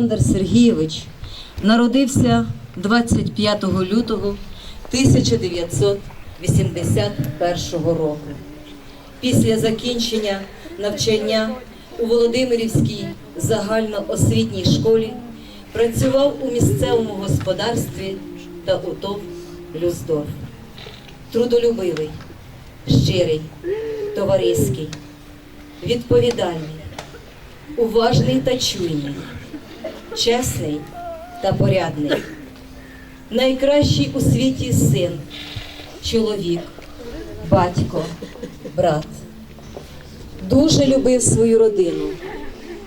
Олександр Сергійович народився 25 лютого 1981 року. Після закінчення навчання у Володимирівській загальноосвітній школі працював у місцевому господарстві та у ТОВ Люздорф. Трудолюбивий, щирий, товариський, відповідальний уважний та чуйний, чесний та порядний, найкращий у світі син, чоловік, батько, брат. Дуже любив свою родину,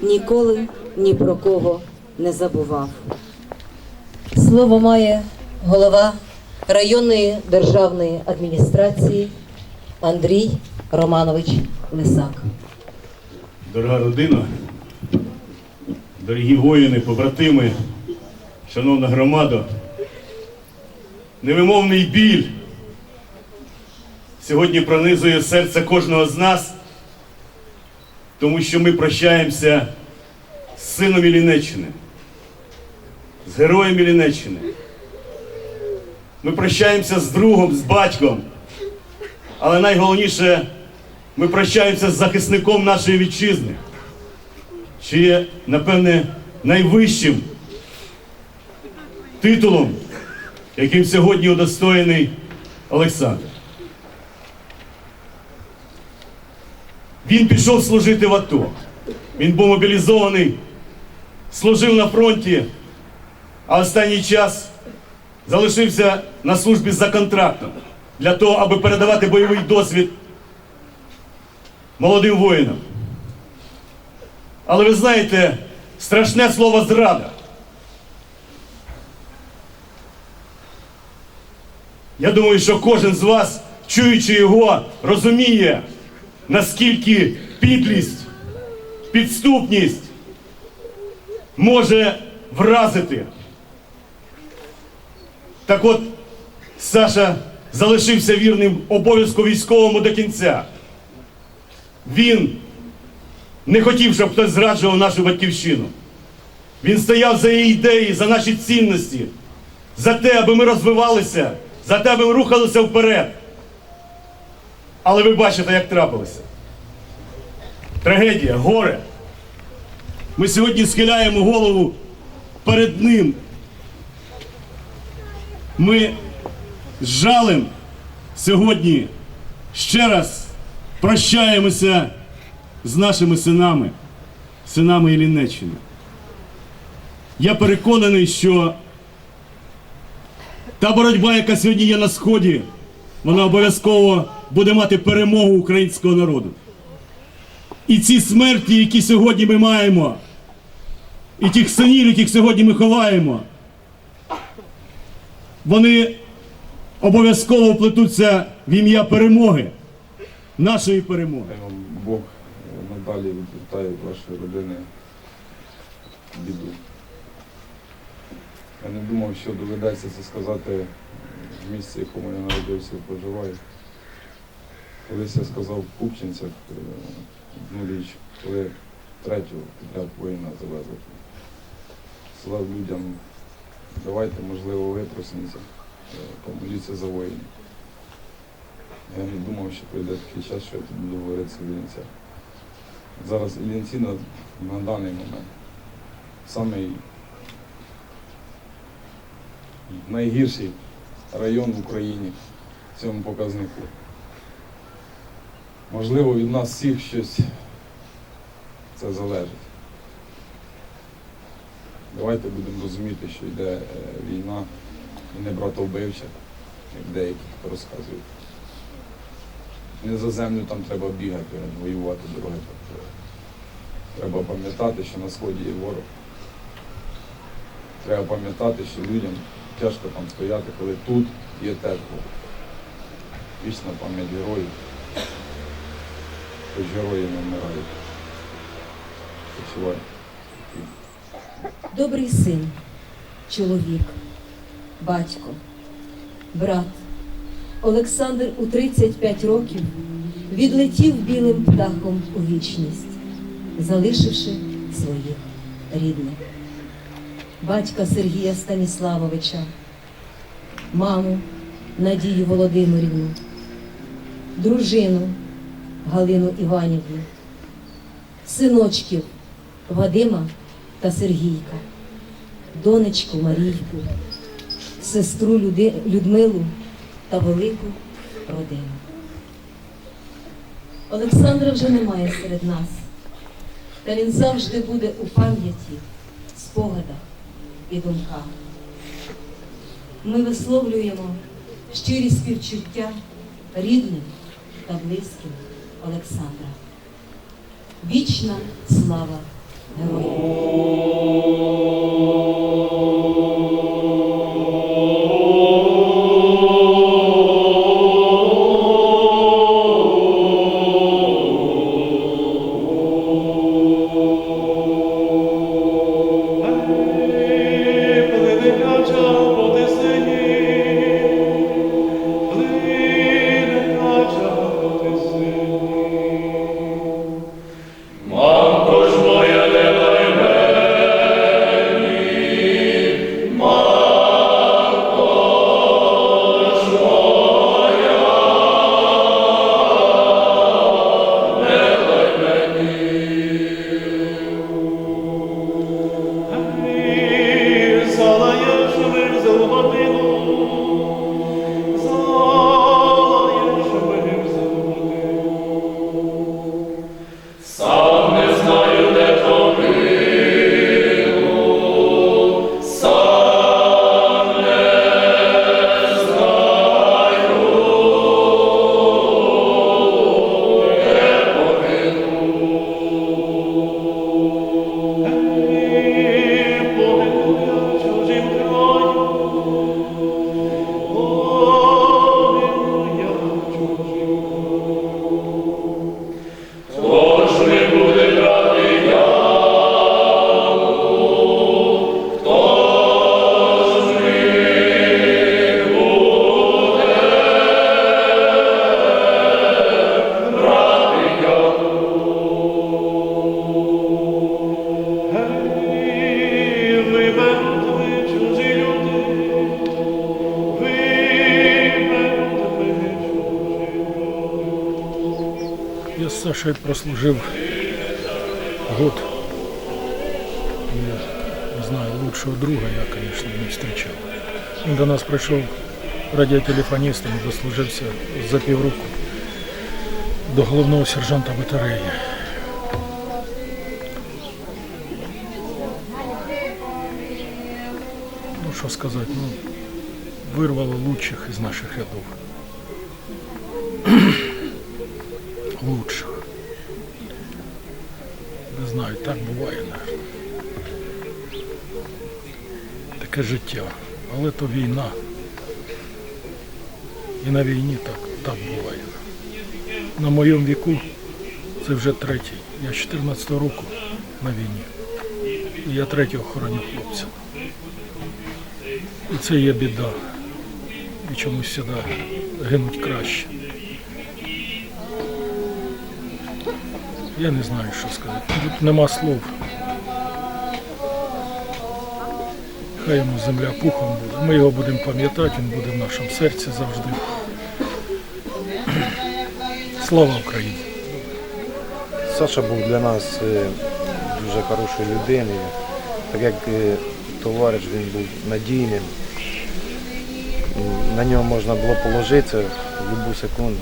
ніколи ні про кого не забував. Слово має голова районної державної адміністрації Андрій Романович Лисак. Дорога родина, дорогі воїни, побратими, шановна громада, невимовний біль сьогодні пронизує серце кожного з нас, тому що ми прощаємося з сином Іллінеччини, з героєм Іллінеччини. Ми прощаємося з другом, з батьком, але найголовніше ми прощаємося з захисником нашої вітчизни, що є, напевне, найвищим титулом, яким сьогодні удостоєний Олександр. Він пішов служити в АТО. Він був мобілізований, служив на фронті, а останній час залишився на службі за контрактом для того, аби передавати бойовий досвід молодим воїнам. Але ви знаєте, страшне слово зрада. Я думаю, що кожен з вас, чуючи його, розуміє, наскільки підлість, підступність може вразити. Так от, Саша залишився вірним обов'язку військовому до кінця. Він не хотів, щоб хтось зраджував нашу батьківщину. Він стояв за її ідеї, за наші цінності, за те, аби ми розвивалися, за те, аби ми рухалися вперед. Але ви бачите, як трапилося. Трагедія, горе. Ми сьогодні схиляємо голову перед ним. Ми з жалем сьогодні ще раз прощаємося з нашими синами, синами Іллінеччини. Я переконаний, що та боротьба, яка сьогодні є на Сході, вона обов'язково буде мати перемогу українського народу. І ці смерті, які сьогодні ми маємо, і тих синів, яких сьогодні ми ховаємо, вони обов'язково вплетуться в ім'я перемоги, нашої перемоги. Бог надалі відвертає вашої родини біду. Я не думав, що доведеться це сказати в місці, в якому я народився і проживаю. Колись я сказав в Купчинцях е, одну річ, коли третю підряд воїна завезли. Сказав людям, давайте, можливо, випросимося, е, помоліться за воїнів. Я не думав, що прийде такий час, що я тут буду говорити в Іллінцях. Зараз Іллінці на, даний момент самий найгірший район в Україні в цьому показнику. Можливо, від нас всіх щось це залежить. Давайте будемо розуміти, що йде е, війна і не братовбивча, як деякі розказують. Не за землю там треба бігати, воювати дороги. так. Треба пам'ятати, що на сході є ворог. Треба пам'ятати, що людям тяжко там стояти, коли тут є тепло. Вічна пам'ять героїв. Хоч герої не вмирають. Почувай. Добрий син, чоловік, батько, брат. Олександр у 35 років відлетів білим птахом у вічність, залишивши своїх рідних. Батька Сергія Станіславовича, маму Надію Володимирівну, дружину Галину Іванівну, синочків Вадима та Сергійка, донечку Марійку, сестру Людмилу та велику родину. Олександра вже немає серед нас, та він завжди буде у пам'яті, спогадах і думках. Ми висловлюємо щирі співчуття рідним та близьким Олександра. Вічна слава героям! Я прослужив год. Я не знаю, лучшего друга я, конечно, не встречал. Він до нас прийшов радіотелефоністом, дослужився за півроку до головного сержанта батареї. Ну, що сказати, ну, вирвало лучших із наших рядов. лучших. Так буває, наверное. Таке життя. Але то війна. І на війні так, так буває. На моєму віку це вже третій. Я з 14 року на війні. І я третього хороню хлопця. І це є біда. і чомусь сюди гинуть краще. Я не знаю, що сказати. Тут нема слов. Хай йому земля пухом буде. Ми його будемо пам'ятати, він буде в нашому серці завжди. Слава Україні! Саша був для нас е, дуже хорошою людиною. Так як е, товариш він був надійним. На нього можна було положитися в будь-яку секунду.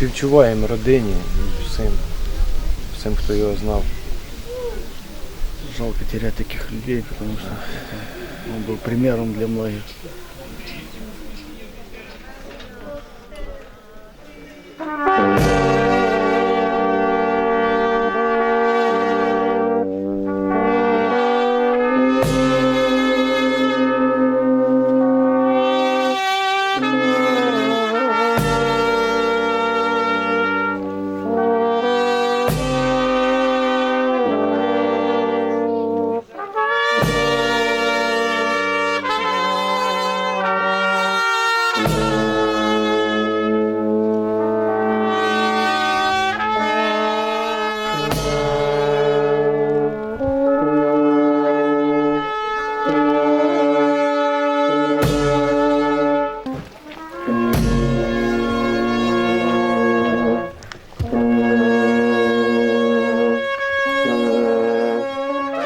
Спів- Співчуваємо родині і всім, всім, хто його знав. Жалко терять таких людей, потому что он был примером для многих.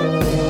Сьогодні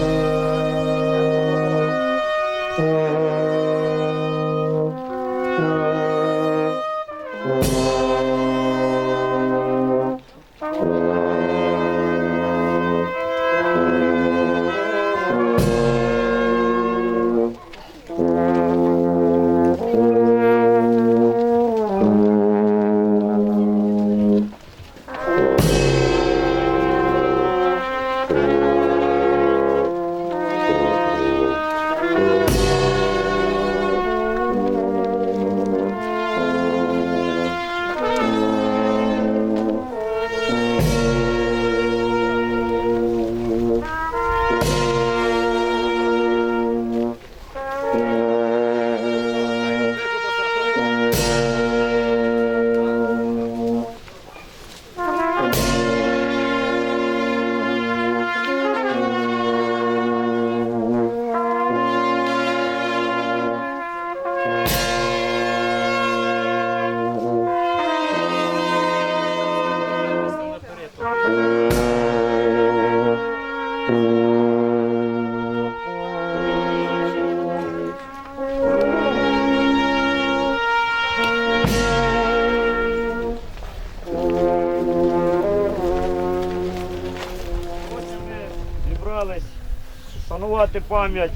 шанувати пам'ять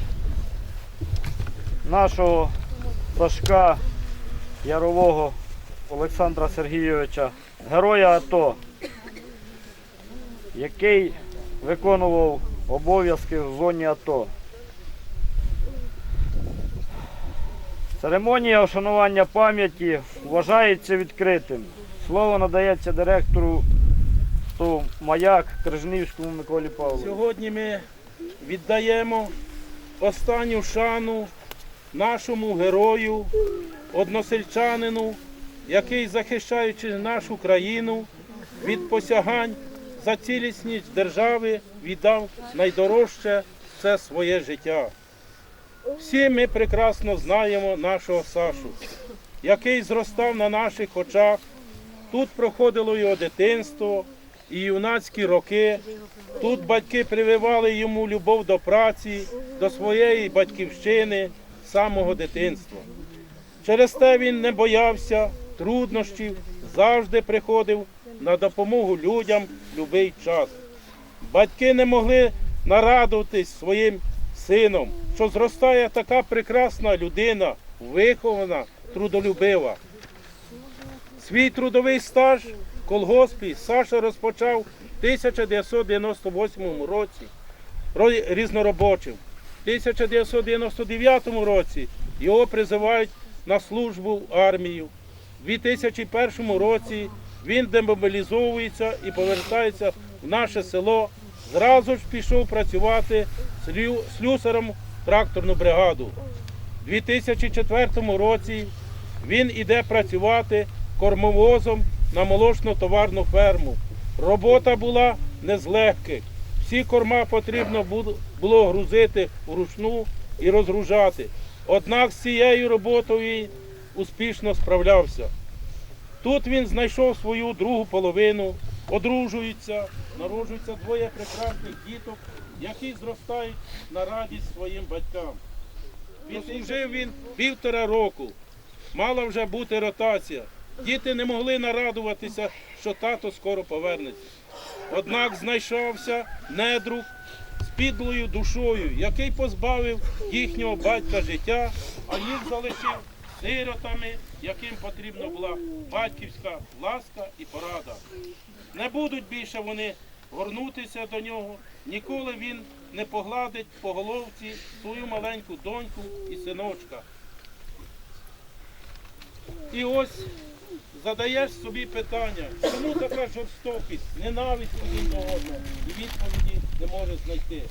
нашого Сашка Ярового Олександра Сергійовича, героя АТО, який виконував обов'язки в зоні АТО. Церемонія вшанування пам'яті вважається відкритим. Слово надається директору ТОВ Маяк Крижнівському Миколі Павловичу. Сьогодні ми віддаємо останню шану нашому герою, односельчанину, який, захищаючи нашу країну від посягань за цілісність держави, віддав найдорожче це своє життя. Всі ми прекрасно знаємо нашого Сашу, який зростав на наших очах. Тут проходило його дитинство і юнацькі роки. Тут батьки прививали йому любов до праці, до своєї батьківщини самого дитинства. Через те він не боявся труднощів, завжди приходив на допомогу людям будь-який час. Батьки не могли нарадуватись своїм сином, що зростає така прекрасна людина, вихована, трудолюбива. Свій трудовий стаж колгоспі Саша розпочав в 1998 році різноробочим. В 1999 році його призивають на службу в армію. У 2001 році він демобілізовується і повертається в наше село. Зразу ж пішов працювати слю- слюсарем в тракторну бригаду. У 2004 році він іде працювати кормовозом на молочно-товарну ферму. Робота була не з легких. Всі корма потрібно було грузити вручну і розгружати. Однак з цією роботою він успішно справлявся. Тут він знайшов свою другу половину, одружуються, народжуються двоє прекрасних діток, які зростають на радість своїм батькам. Відслужив він півтора року. Мала вже бути ротація. Діти не могли нарадуватися, що тато скоро повернеться. Однак знайшовся недруг з підлою душою, який позбавив їхнього батька життя, а їх залишив сиротами, яким потрібна була батьківська ласка і порада. Не будуть більше вони горнутися до нього, ніколи він не погладить по головці свою маленьку доньку і синочка. І ось задаєш собі питання, чому така жорстокість, ненависть один до одного, і відповіді не може знайти.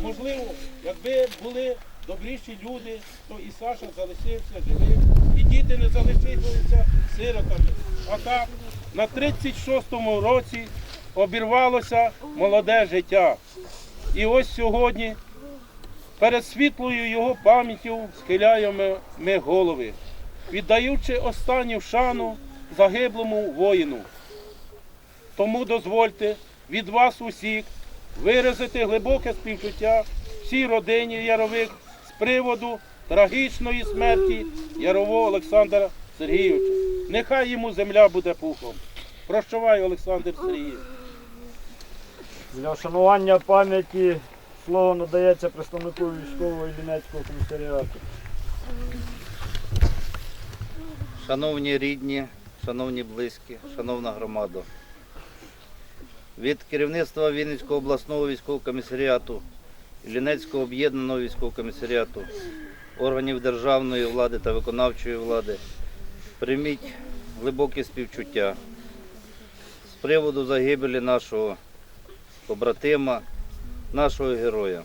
Можливо, якби були добріші люди, то і Саша залишився живим, і діти не залишилися сиротами. А так, на 36-му році обірвалося молоде життя. І ось сьогодні перед світлою його пам'яттю схиляємо ми голови, віддаючи останню шану загиблому воїну. Тому дозвольте від вас усіх виразити глибоке співчуття всій родині Ярових з приводу трагічної смерті Ярового Олександра Сергійовича. Нехай йому земля буде пухом. Прощавай, Олександр Сергійович. Для вшанування пам'яті слово надається представнику військового Іллінецького комісаріату. Шановні рідні, шановні близькі, шановна громада. Від керівництва Вінницького обласного військового комісаріату, Іллінецького об'єднаного військового комісаріату, органів державної влади та виконавчої влади прийміть глибоке співчуття з приводу загибелі нашого побратима, нашого героя.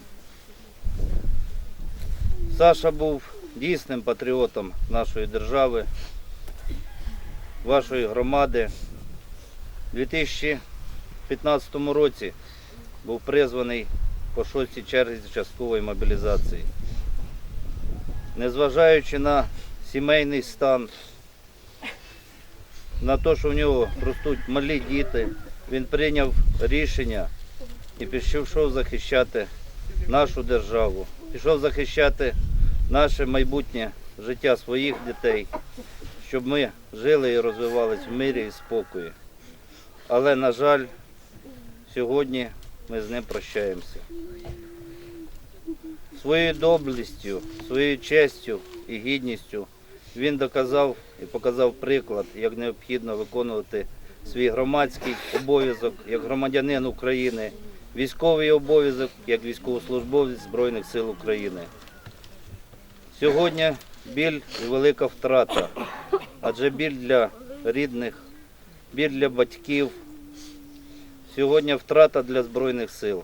Саша був дійсним патріотом нашої держави вашої громади. У 2015 році був призваний по шостій черзі часткової мобілізації. Незважаючи на сімейний стан, на те, що в нього ростуть малі діти, він прийняв рішення і пішов захищати нашу державу, пішов захищати наше майбутнє життя своїх дітей щоб ми жили і розвивались в мирі і спокої. Але, на жаль, сьогодні ми з ним прощаємося. Своєю доблестю, своєю честю і гідністю він доказав і показав приклад, як необхідно виконувати свій громадський обов'язок як громадянин України, військовий обов'язок як військовослужбовець Збройних сил України. Сьогодні біль і велика втрата, адже біль для рідних, біль для батьків. Сьогодні втрата для Збройних сил.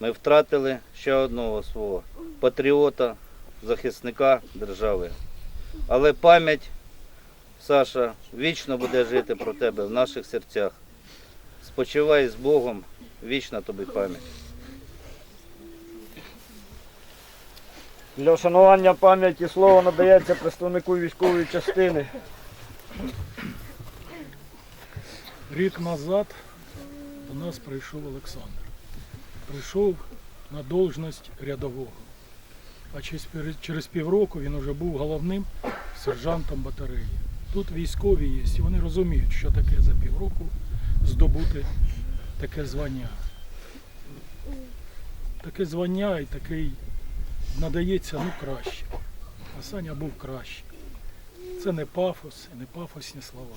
Ми втратили ще одного свого патріота, захисника держави. Але пам'ять, Саша, вічно буде жити про тебе в наших серцях. Спочивай з Богом, вічна тобі пам'ять. Для вшанування пам'яті слово надається представнику військової частини. Рік назад до нас прийшов Олександр. Прийшов на должність рядового. А через, через півроку він вже був головним сержантом батареї. Тут військові є, і вони розуміють, що таке за півроку здобути таке звання. Таке звання і такий надається ну краще. А Саня був краще. Це не пафос, не пафосні слова.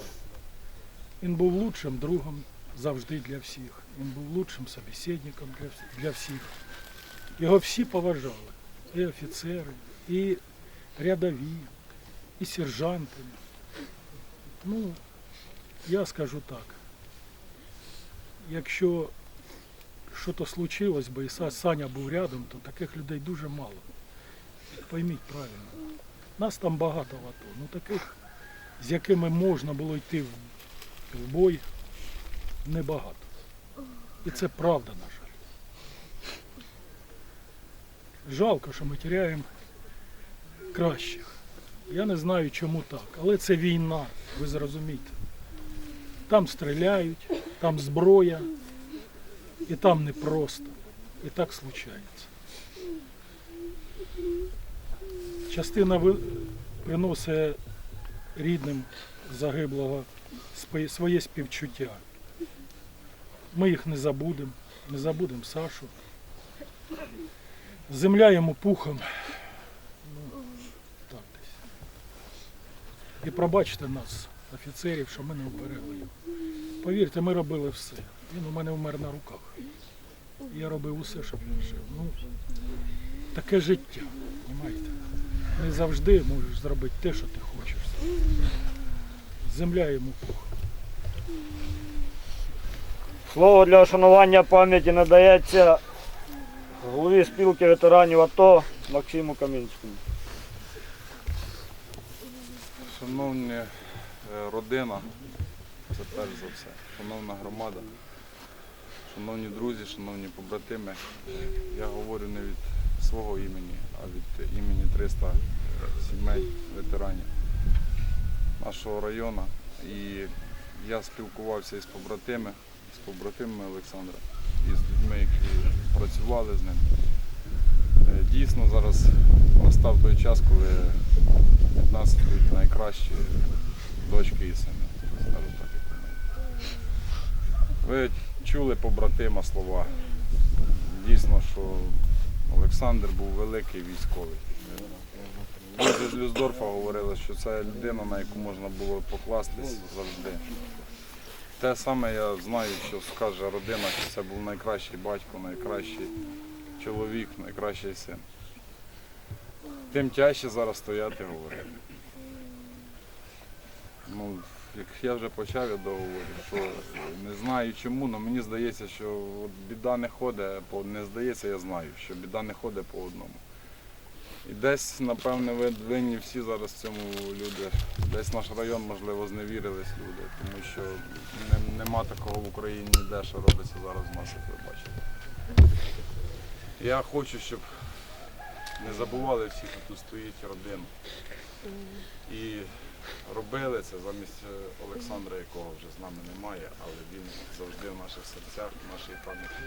Він був лучшим другом завжди для всіх. Він був лучшим собеседником для, всіх. Його всі поважали. І офіцери, і рядові, і сержанти. Ну, я скажу так. Якщо щось случилось би і Саня був рядом, то таких людей дуже мало. Пойміть правильно. Нас там багато в АТО. Ну таких, з якими можна було йти в, в бой, небагато. І це правда, на жаль. Жалко, що ми теряємо кращих. Я не знаю, чому так, але це війна, ви зрозумієте. Там стріляють, там зброя, і там непросто. І так случається. Частина приносить рідним загиблого своє співчуття. Ми їх не забудемо, не забудемо Сашу. Земля йому пухом. Ну, так десь. І пробачте нас, офіцерів, що ми не оберегли його. Повірте, ми робили все. Він у мене вмер на руках. Я робив усе, щоб він жив. Ну, таке життя, розумієте? Не завжди можеш зробити те, що ти хочеш. Земля йому пухом. Слово для вшанування пам'яті надається голові спілки ветеранів АТО Максиму Камінському. Шановні е, родина, це перш за все, шановна громада, шановні друзі, шановні побратими, е, я говорю не від свого імені, а від імені 300 сімей ветеранів нашого району. І я спілкувався із побратими, з побратимами Олександра, і з людьми, які працювали з ним. Е, Дійсно, зараз настав той час, коли від нас йдуть найкращі дочки і сини, скажу так, як мене. Ви чули побратима слова. Дійсно, що Олександр був великий військовий. Люди з Люсдорфа говорили, що це людина, на яку можна було покластись завжди. Те саме я знаю, що скаже родина, що це був найкращий батько, найкращий чоловік, найкращий син. Тим тяжче зараз стояти говорити. Ну, як я вже почав, я договорю, що не знаю чому, але мені здається, що от біда не ходить, по не здається, я знаю, що біда не ходить по одному. І десь, напевне, ви винні всі зараз цьому люди. Десь наш район, можливо, зневірились люди, тому що не- нема такого в Україні ніде, що робиться зараз в як ви бачите. Я хочу, щоб не забували всі, хто тут стоїть родину. І робили це замість е, Олександра, якого вже з нами немає, але він завжди в наших серцях, в нашій пам'яті.